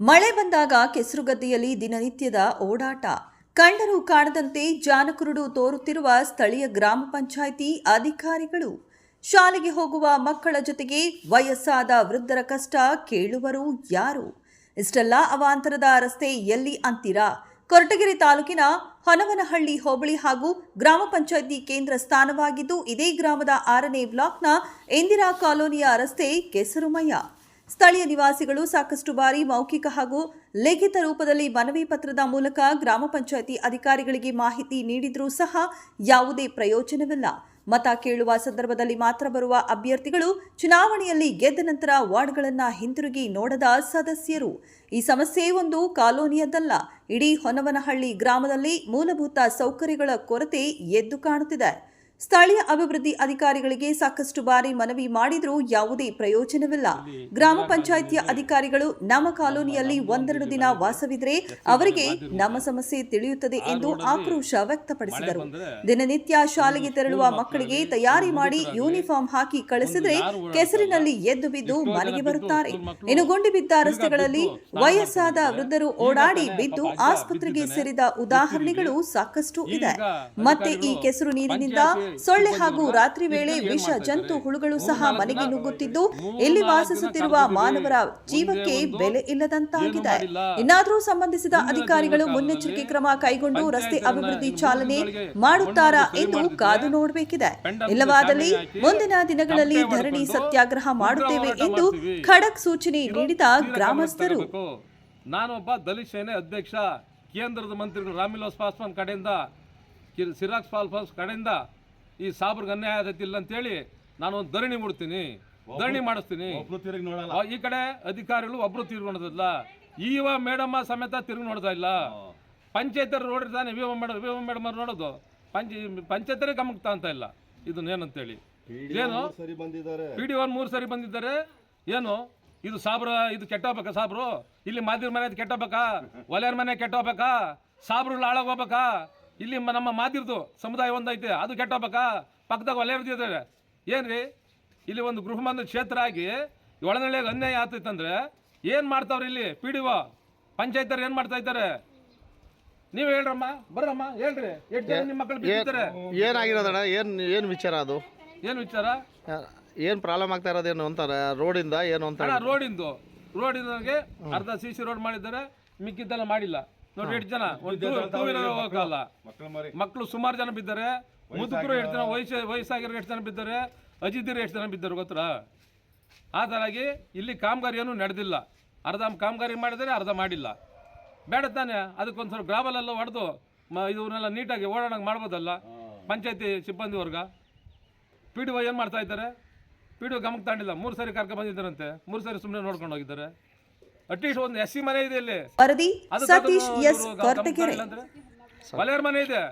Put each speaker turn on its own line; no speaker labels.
ಮಳೆ ಬಂದಾಗ ಕೆಸರುಗದ್ದೆಯಲ್ಲಿ ದಿನನಿತ್ಯದ ಓಡಾಟ. ಕಂಡರೂ ಕಾಣದಂತೆ ಜಾನಕುರುಡು ತೋರುತ್ತಿರುವ ಸ್ಥಳೀಯ ಗ್ರಾಮ ಪಂಚಾಯಿತಿ ಅಧಿಕಾರಿಗಳು. ಶಾಲೆಗೆ ಹೋಗುವ ಮಕ್ಕಳ ಜೊತೆಗೆ ವಯಸ್ಸಾದ ವೃದ್ಧರ ಕಷ್ಟ ಕೇಳುವರು ಯಾರು? ಇಷ್ಟೆಲ್ಲ ಅವಾಂತರದ ರಸ್ತೆ ಎಲ್ಲಿ ಅಂತೀರಾ? ಕೊರಟಗೆರೆ ತಾಲೂಕಿನ ಹೊನವನಹಳ್ಳಿ ಹೋಬಳಿ ಹಾಗೂ ಗ್ರಾಮ ಪಂಚಾಯಿತಿ ಕೇಂದ್ರ ಸ್ಥಾನವಾಗಿದ್ದು ಇದೇ ಗ್ರಾಮದ ಆರನೇ ಬ್ಲಾಕ್ನ ಇಂದಿರಾ ಕಾಲೋನಿಯ ರಸ್ತೆ ಕೆಸರುಮಯ. ಸ್ಥಳೀಯ ನಿವಾಸಿಗಳು ಸಾಕಷ್ಟು ಬಾರಿ ಮೌಖಿಕ ಹಾಗೂ ಲಿಖಿತ ರೂಪದಲ್ಲಿ ಮನವಿ ಪತ್ರದ ಮೂಲಕ ಗ್ರಾಮ ಪಂಚಾಯಿತಿ ಅಧಿಕಾರಿಗಳಿಗೆ ಮಾಹಿತಿ ನೀಡಿದರೂ ಸಹ ಯಾವುದೇ ಪ್ರಯೋಜನವಿಲ್ಲ. ಮತ ಕೇಳುವ ಸಂದರ್ಭದಲ್ಲಿ ಮಾತ್ರ ಬರುವ ಅಭ್ಯರ್ಥಿಗಳು ಚುನಾವಣೆಯಲ್ಲಿ ಗೆದ್ದ ನಂತರ ವಾರ್ಡ್ಗಳನ್ನು ಹಿಂತಿರುಗಿ ನೋಡದ ಸದಸ್ಯರು. ಈ ಸಮಸ್ಯೆ ಒಂದು ಕಾಲೋನಿಯದ್ದಲ್ಲ. ಇಡೀ ಹೊನವನಹಳ್ಳಿ ಗ್ರಾಮದಲ್ಲಿ ಮೂಲಭೂತ ಸೌಕರ್ಯಗಳ ಕೊರತೆ ಎದ್ದು ಕಾಣುತ್ತಿದೆ. ಸ್ಥಳೀಯ ಅಭಿವೃದ್ಧಿ ಅಧಿಕಾರಿಗಳಿಗೆ ಸಾಕಷ್ಟು ಬಾರಿ ಮನವಿ ಮಾಡಿದರೂ ಯಾವುದೇ ಪ್ರಯೋಜನವಿಲ್ಲ. ಗ್ರಾಮ ಪಂಚಾಯಿತಿಯ ಅಧಿಕಾರಿಗಳು ನಮ್ಮ ಕಾಲೋನಿಯಲ್ಲಿ ಒಂದೆರಡು ದಿನ ವಾಸವಿದ್ರೆ ಅವರಿಗೆ ನಮ್ಮ ಸಮಸ್ಯೆ ತಿಳಿಯುತ್ತದೆ ಎಂದು ಆಕ್ರೋಶ ವ್ಯಕ್ತಪಡಿಸಿದರು. ದಿನನಿತ್ಯ ಶಾಲೆಗೆ ತೆರಳುವ ಮಕ್ಕಳಿಗೆ ತಯಾರಿ ಮಾಡಿ ಯೂನಿಫಾರ್ಮ್ ಹಾಕಿ ಕಳಿಸಿದ್ರೆ ಕೆಸರಿನಲ್ಲಿ ಎದ್ದು ಬಿದ್ದು ಮನೆಗೆ ಬರುತ್ತಾರೆ. ಇನ್ನು ಗುಂಡಿ ಬಿದ್ದ ರಸ್ತೆಗಳಲ್ಲಿ ವಯಸ್ಸಾದ ವೃದ್ಧರು ಓಡಾಡಿ ಬಿದ್ದು ಆಸ್ಪತ್ರೆಗೆ ಸೇರಿದ ಉದಾಹರಣೆಗಳು ಸಾಕಷ್ಟು ಇದೆ. ಮತ್ತೆ ಈ ಕೆಸರು ನೀರಿನಿಂದ ಸೊಳ್ಳೆ ಹಾಗೂ ರಾತ್ರಿ ವೇಳೆ ವಿಷ ಜಂತು ಹುಳುಗಳು ಸಹ ಮನೆಗೆ ನುಗ್ಗುತ್ತಿದ್ದು ಇಲ್ಲಿ ವಾಸಿಸುತ್ತಿರುವ ಮಾನವರ ಜೀವಕ್ಕೆ ಬೆಲೆ ಇಲ್ಲದಂತಾಗಿದೆ. ಇನ್ನಾದರೂ ಸಂಬಂಧಿಸಿದ ಅಧಿಕಾರಿಗಳು ಮುನ್ನೆಚ್ಚರಿಕೆ ಕ್ರಮ ಕೈಗೊಂಡು ರಸ್ತೆ ಅಭಿವೃದ್ಧಿ ಚಾಲನೆ ಮಾಡುತ್ತಾರಾ ಎಂದು ಕಾದು ನೋಡಬೇಕಿದೆ. ಇಲ್ಲವಾದಲ್ಲಿ ಮುಂದಿನ ದಿನಗಳಲ್ಲಿ ಧರಣಿ ಸತ್ಯಾಗ್ರಹ ಮಾಡುತ್ತೇವೆ ಎಂದು ಖಡಕ್ ಸೂಚನೆ ನೀಡಿದ ಗ್ರಾಮಸ್ಥರು.
ನಾನೊಬ್ಬ ದಲಿತ ಸೇನೆ ಅಧ್ಯಕ್ಷ ಕೇಂದ್ರದ ಮಂತ್ರಿಗಳು ರಾಮ್ವಿಲಾಸ್ ಪಾಸ್ವಾನ್ ಕಡೆಯಿಂದ ಸಿರಾಕ್ಸ್ ಸಿರಾಕ್ ಪಾಲ್ಫಾಸ್ ಕಡೆಯಿಂದ ಈ ಸಾಬ್ರಿಗೆ ಅನ್ಯಾಯ ಆಗತ್ತಿಲ್ಲ ಅಂತೇಳಿ ನಾನು ಒಂದು ಧರಣಿ ಬಿಡ್ತೀನಿ ಧರಣಿ ಮಾಡಿಸ್ತೀನಿ. ಆ, ಈ ಕಡೆ ಅಧಿಕಾರಿಗಳು ಒಬ್ರು ತಿರುಗಿ ನೋಡೋದಿಲ್ಲ. ಈವ ಮೇಡಮ್ಮ ಸಮೇತ ತಿರುಗಿ ನೋಡ್ತಾ ಇಲ್ಲ. ಪಂಚಾಯತ್ ನೋಡಿರ್ತಾನೆ ವಿವ ಮೇಡಮ್ ವಿವ ಮೇಡಮ್ ಅವ್ರು ನೋಡೋದು. ಪಂಚ ಪಂಚಾಯತರೇ ಗಮನಕ್ಕೆ ತಾಂತ ಇಲ್ಲ ಇದನ್ನ ಏನಂತೇಳಿ ಏನು
ಸರಿ ಬಂದಿದ್ದಾರೆ.
ಪಿ ಡಿ ಒನ್ ಮೂರು ಸರಿ ಬಂದಿದ್ದಾರೆ. ಏನು? ಇದು ಸಾಬ್ರ ಇದು ಕೆಟ್ಟೋಗ್ಬೇಕಾ ಸಾಬ್ರು? ಇಲ್ಲಿ ಮಾದಿರ ಮನೆ ಕೆಟ್ಟೋಗ್ಬೇಕಾ? ಒಲೆಯರ್ ಮನೆ ಕೆಟ್ಟೋಗ್ಬೇಕಾ? ಸಾಬ್ರುಗಳು ಹಾಳಾಗೋಗ್ಬೇಕಾ ಇಲ್ಲಿ ನಮ್ಮ ಮಾತಿರ್ದು ಸಮುದಾಯ ಒಂದೈತೆ. ಅದು ಕೆಟ್ಟೋಗ್ಬೇಕಾ ಪಕ್ಕದಾಗ ಒಲೆ ಇರ್ತಿದ್ದಾರೆ ಏನ್ರಿ? ಇಲ್ಲಿ ಒಂದು ಗೃಹಮಂದ ಕ್ಷೇತ್ರ ಆಗಿ ಒಳನಳ್ಳಿಗೆ ಅನ್ಯಾಯ ಆಗ್ತೈತಂದ್ರೆ ಏನು ಮಾಡ್ತಾವ್ರಿ ಇಲ್ಲಿ? ಪಿ ಡಿ ಒ ಪಂಚಾಯತರು ಏನು ಮಾಡ್ತಾ ಇದ್ದಾರೆ? ನೀವು ಹೇಳ್ರಮ್ಮ ಬರ್ರಮ್ಮ ಹೇಳ್ರಿ. ಎಷ್ಟು ಜನ ನಿಮ್ಮ ಮಕ್ಕಳು ಬಿದ್ದಿದ್ದಾರೆ
ಏನಾಗಿರೋದಣ್ಣ? ಏನ್ ಏನ್ ವಿಚಾರ ಅದು?
ಏನು ವಿಚಾರ?
ಏನು ಪ್ರಾಬ್ಲಮ್ ಆಗ್ತಾ ಇರೋದೇನು ಅಂತಾರೆ? ರೋಡಿಂದ ಏನು ಅಂತ
ರೋಡಿಂದು. ರೋಡಿಂದ ಅರ್ಧ ಸಿ ಸಿ ರೋಡ್ ಮಾಡಿದ್ದಾರೆ. ಮಿಕ್ಕಿದ್ದೆಲ್ಲ ಮಾಡಿಲ್ಲ. ನೋಡಿ ಎಷ್ಟು ಜನ ಒಂದು ಟೂ ವೀಲರ್ ಹೋಗಲ್ಲ ಮಕ್ಕಳು ಸುಮಾರು ಜನ ಬಿದ್ದಾರೆ ಮುದುಕರು ಎಷ್ಟು ಜನ ವಯಸ್ಸು ವಯಸ್ಸಾಗಿರೋ ಎಷ್ಟು ಜನ ಬಿದ್ದಾರೆ ಅಜಿದಿರು ಎಷ್ಟು ಜನ ಬಿದ್ದರು ಗೊತ್ತಾ ಆ ಥರಾಗಿ ಇಲ್ಲಿ ಕಾಮಗಾರಿ ಏನೂ ನಡೆದಿಲ್ಲ. ಅರ್ಧ ಕಾಮಗಾರಿ ಮಾಡಿದರೆ ಅರ್ಧ ಮಾಡಿಲ್ಲ. ಬೇಡ ತಾನೆ ಅದಕ್ಕೊಂದು ಸ್ವಲ್ಪ ಗ್ರಾಬಲೆಲ್ಲ ಹೊಡೆದು ಮ ಇವನ್ನೆಲ್ಲ ನೀಟಾಗಿ ಓಡಾಡೋಕೆ ಮಾಡ್ಬೋದಲ್ಲ? ಪಂಚಾಯತಿ ಸಿಬ್ಬಂದಿ ವರ್ಗ. ಪಿ ಡಿ ಒ ಏನು ಮಾಡ್ತಾ ಇದ್ದಾರೆ? ಪಿ ಡಿ ಒ ಗಮನಕ್ಕೆ ತಾಂಡಿಲ್ಲ. ಮೂರು ಸರಿ ಕರ್ಕೊಂಡು ಬಂದಿದ್ದಾರಂತೆ. ಮೂರು ಸಾರಿ ಸುಮ್ಮನೆ ನೋಡ್ಕೊಂಡು ಹೋಗಿದ್ದಾರೆ. ಅಟ್ಲೀಸ್ಟ್ ಒಂದು ಎಸ್ ಸಿ ಮನೆ ಇದೆ ಇಲ್ಲಿ.
ವರದಿ ಸತೀಶ್ ಎಸ್ ಕೊರಟಗೆರೆ
ತಾಂಡಿಲ್ಲ ಮನೆ ಇದೆ.